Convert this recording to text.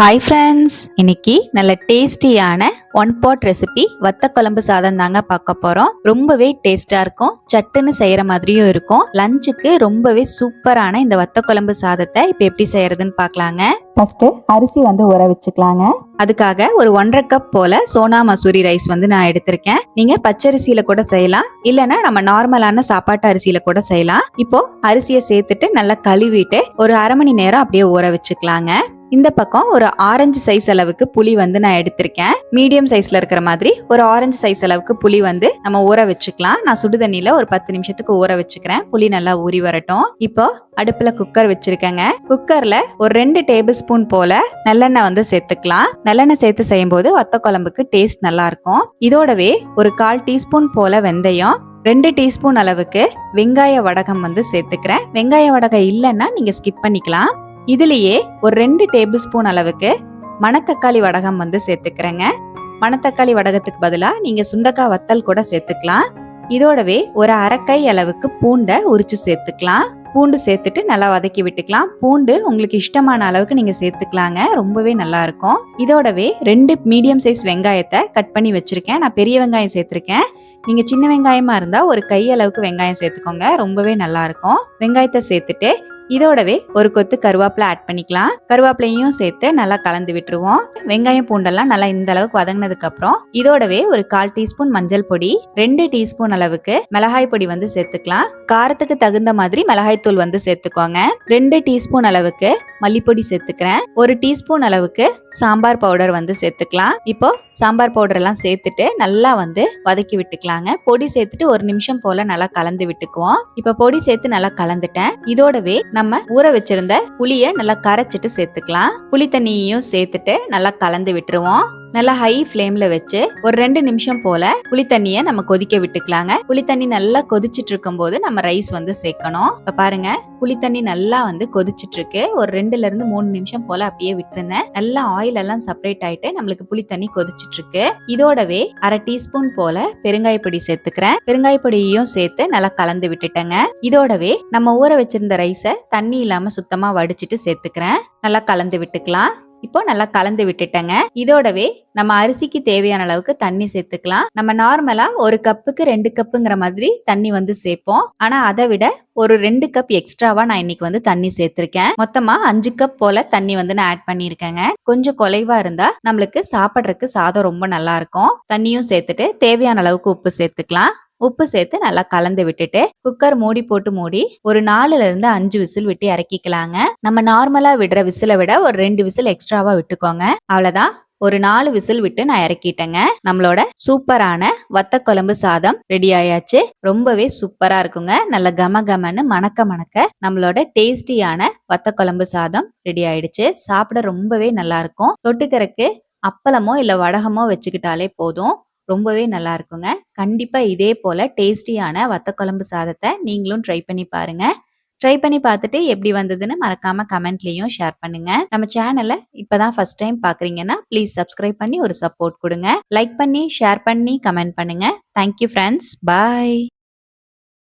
Hi friends இன்னைக்கு நல்ல டேஸ்டியான ஒன் பாட் ரெசிபி வத்த குழம்பு சாதம் தாங்க பார்க்க போறோம். ரொம்பவே டேஸ்டா இருக்கும். சட்டுன்னு செய்யற மாதிரியும் இருக்கும். லஞ்சுக்கு ரொம்பவே சூப்பரான இந்த வத்த குழம்பு சாதத்தை இப்போ எப்படி செய்யறதுன்னு பார்க்கலாங்க. ஃபஸ்ட்டு அரிசி வந்து ஊற வச்சுக்கலாங்க. அதுக்காக ஒரு ஒன்றரை கப் போல சோனா மசூரி ரைஸ் வந்து நான் எடுத்திருக்கேன். நீங்க பச்சரிசியில கூட செய்யலாம். இல்லைன்னா நம்ம நார்மலான சாப்பாட்டு அரிசியில கூட செய்யலாம். இப்போ அரிசியை சேர்த்துட்டு நல்லா கழுவிட்டு ஒரு அரை மணி நேரம் அப்படியே ஊற வச்சுக்கலாங்க. இந்த பக்கம் ஒரு ஆரஞ்சு சைஸ் அளவுக்கு புளி வந்து நான் எடுத்திருக்கேன். மீடியம் சைஸ்ல இருக்கிற மாதிரி ஒரு ஆரஞ்சு சைஸ் அளவுக்கு புளி வந்து நம்ம ஊற வச்சுக்கலாம். நான் சுடு தண்ணியில ஒரு பத்து நிமிஷத்துக்கு ஊற வச்சுக்கிறேன். புளி நல்லா ஊறி வரட்டும். இப்போ அடுப்புல குக்கர் வச்சிருக்கேங்க. குக்கர்ல ஒரு ரெண்டு டேபிள் ஸ்பூன் போல நல்லெண்ணெய் வந்து சேர்த்துக்கலாம். நல்லெண்ணெய் சேர்த்து செய்யும் போது வத்த குழம்புக்கு டேஸ்ட் நல்லா இருக்கும் இதோடவே ஒரு கால் டீஸ்பூன் போல வெந்தயம் ரெண்டு டீஸ்பூன் அளவுக்கு வெங்காய வடகம் வந்து சேர்த்துக்கிறேன். வெங்காய வடகம் இல்லைன்னா நீங்க ஸ்கிப் பண்ணிக்கலாம். இதுலயே ஒரு ரெண்டு டேபிள் ஸ்பூன் அளவுக்கு மணத்தக்காளி வடகம் வந்து சேர்த்துக்கிறேங்க. மணத்தக்காளி வடகத்துக்கு பதிலாக நீங்க சுண்டக்காய் வத்தல் கூட சேர்த்துக்கலாம். இதோடவே ஒரு அரைக்கை அளவுக்கு பூண்டை உரிச்சு சேர்த்துக்கலாம். பூண்டு சேர்த்துட்டு நல்லா வதக்கி விட்டுக்கலாம். பூண்டு உங்களுக்கு இஷ்டமான அளவுக்கு நீங்க சேர்த்துக்கலாங்க. ரொம்பவே நல்லா இருக்கும் இதோடவே ரெண்டு மீடியம் சைஸ் வெங்காயத்தை கட் பண்ணி வச்சிருக்கேன். நான் பெரிய வெங்காயம் சேர்த்திருக்கேன். நீங்க சின்ன வெங்காயமா இருந்தா ஒரு கை அளவுக்கு வெங்காயம் சேர்த்துக்கோங்க. ரொம்பவே நல்லா இருக்கும் வெங்காயத்தை சேர்த்துட்டு இதோடவே ஒரு கொத்து கருவேப்பிலை ஆட் பண்ணிக்கலாம். கருவேப்பிலையும் சேர்த்து நல்லா கலந்து விட்டுருவோம். வெங்காயம் பூண்டெல்லாம் நல்லா இந்த அளவுக்கு வதங்கினதுக்கு அப்புறம் இதோடவே ஒரு கால் டீஸ்பூன் மஞ்சள் பொடி ரெண்டு டீஸ்பூன் அளவுக்கு மிளகாய் பொடி வந்து சேர்த்துக்கலாம். காரத்துக்கு தகுந்த மாதிரி மிளகாய் தூள் வந்து சேர்த்துக்கோங்க. ரெண்டு டீஸ்பூன் அளவுக்கு மல்லிப்பொடி சேர்த்துக்கிறேன். ஒரு டீஸ்பூன் அளவுக்கு சாம்பார் பவுடர் வந்து சேர்த்துக்கலாம். இப்போ சாம்பார் பவுடர் எல்லாம் சேர்த்துட்டு நல்லா வந்து வதக்கி விட்டுக்கலாங்க. பொடி சேர்த்துட்டு ஒரு நிமிஷம் போல நல்லா கலந்து விட்டுக்குவோம். இப்போ பொடி சேர்த்து நல்லா கலந்துட்டேன். இதோடவே நம்ம ஊற வச்சிருந்த புளிய நல்லா கரைச்சிட்டு சேர்த்துக்கலாம். புளி தண்ணியையும் சேர்த்துட்டு நல்லா கலந்து விட்டுருவோம். நல்லா ஹை ஃப்ளேம்ல வச்சு ஒரு ரெண்டு நிமிஷம் போல புளி தண்ணிய நம்ம கொதிக்க விட்டுக்கலாங்க. புளி தண்ணி நல்லா கொதிச்சிட்டு இருக்கும் போது நம்ம ரைஸ் வந்து சேர்க்கணும். இப்ப பாருங்க புளி தண்ணி நல்லா வந்து கொதிச்சிட்டு இருக்கு. ஒரு ரெண்டுல இருந்து மூணு நிமிஷம் போல அப்படியே விட்டுருந்தேன். நல்லா ஆயில் எல்லாம் செப்பரேட் ஆயிட்டு நம்மளுக்கு புளி தண்ணி கொதிச்சிட்டு இருக்கு. இதோடவே அரை டீஸ்பூன் போல பெருங்காய பொடி சேர்த்துக்கிறேன். பெருங்காய பொடியையும் சேர்த்து நல்லா கலந்து விட்டுட்டேங்க. இதோடவே நம்ம ஊற வச்சிருந்த ரைஸை தண்ணி இல்லாம சுத்தமா வடிச்சிட்டு சேர்த்துக்கிறேன். நல்லா கலந்து விட்டுக்கலாம். இப்போ நல்லா கலந்து விட்டுட்டேங்க. இதோடவே நம்ம அரிசிக்கு தேவையான அளவுக்கு தண்ணி சேர்த்துக்கலாம். நம்ம நார்மலா ஒரு கப்புக்கு ரெண்டு கப்புங்கிற மாதிரி தண்ணி வந்து சேர்ப்போம். ஆனா அதை விட ஒரு ரெண்டு கப் எக்ஸ்ட்ராவா நான் இன்னைக்கு வந்து தண்ணி சேர்த்திருக்கேன். மொத்தமா அஞ்சு கப் போல தண்ணி வந்து நான் ஆட் பண்ணியிருக்கேங்க. கொஞ்சம் குலைவா இருந்தா நம்மளுக்கு சாப்பிட்றதுக்கு சாதம் ரொம்ப நல்லா இருக்கும். தண்ணியும் சேர்த்துட்டு தேவையான அளவுக்கு உப்பு சேர்த்துக்கலாம். உப்பு சேர்த்து நல்லா கலந்து விட்டுட்டு குக்கர் மூடி போட்டு மூடி ஒரு நாலுல இருந்து அஞ்சு விசில் விட்டு இறக்கிக்கலாங்க. நம்ம நார்மலா விடுற விசிலை விட ஒரு ரெண்டு விசில் எக்ஸ்ட்ராவா விட்டுக்கோங்க. அவ்வளவுதான். ஒரு நாலு விசில் விட்டு நான் இறக்கிட்டேங்க. நம்மளோட சூப்பரான வத்த குழம்பு சாதம் ரெடி ஆயாச்சு. ரொம்பவே சூப்பரா இருக்குங்க. நல்ல கம கமன்னு மணக்க மணக்க நம்மளோட டேஸ்டியான வத்த குழம்பு சாதம் ரெடி ஆயிடுச்சு. சாப்பிட ரொம்பவே நல்லா இருக்கும். தொட்டுக்கறக்கு அப்பளமோ இல்ல வடகமோ வச்சுக்கிட்டாலே போதும். ரொம்பவே நல்லா இருக்குங்க. கண்டிப்பாக இதே போல் டேஸ்டியான வத்தக்குழம்பு சாதத்தை நீங்களும் ட்ரை பண்ணி பாருங்கள் ட்ரை பண்ணி பார்த்துட்டு எப்படி வந்ததுன்னு மறக்காம கமெண்ட்லயும் ஷேர் பண்ணுங்க. நம்ம சேனலை இப்பதான் ஃபர்ஸ்ட் டைம் பாக்குறீங்கன்னா ப்ளீஸ் சப்ஸ்கிரைப் பண்ணி ஒரு சப்போர்ட் கொடுங்க. லைக் பண்ணி ஷேர் பண்ணி கமெண்ட் பண்ணுங்க. Thank you friends bye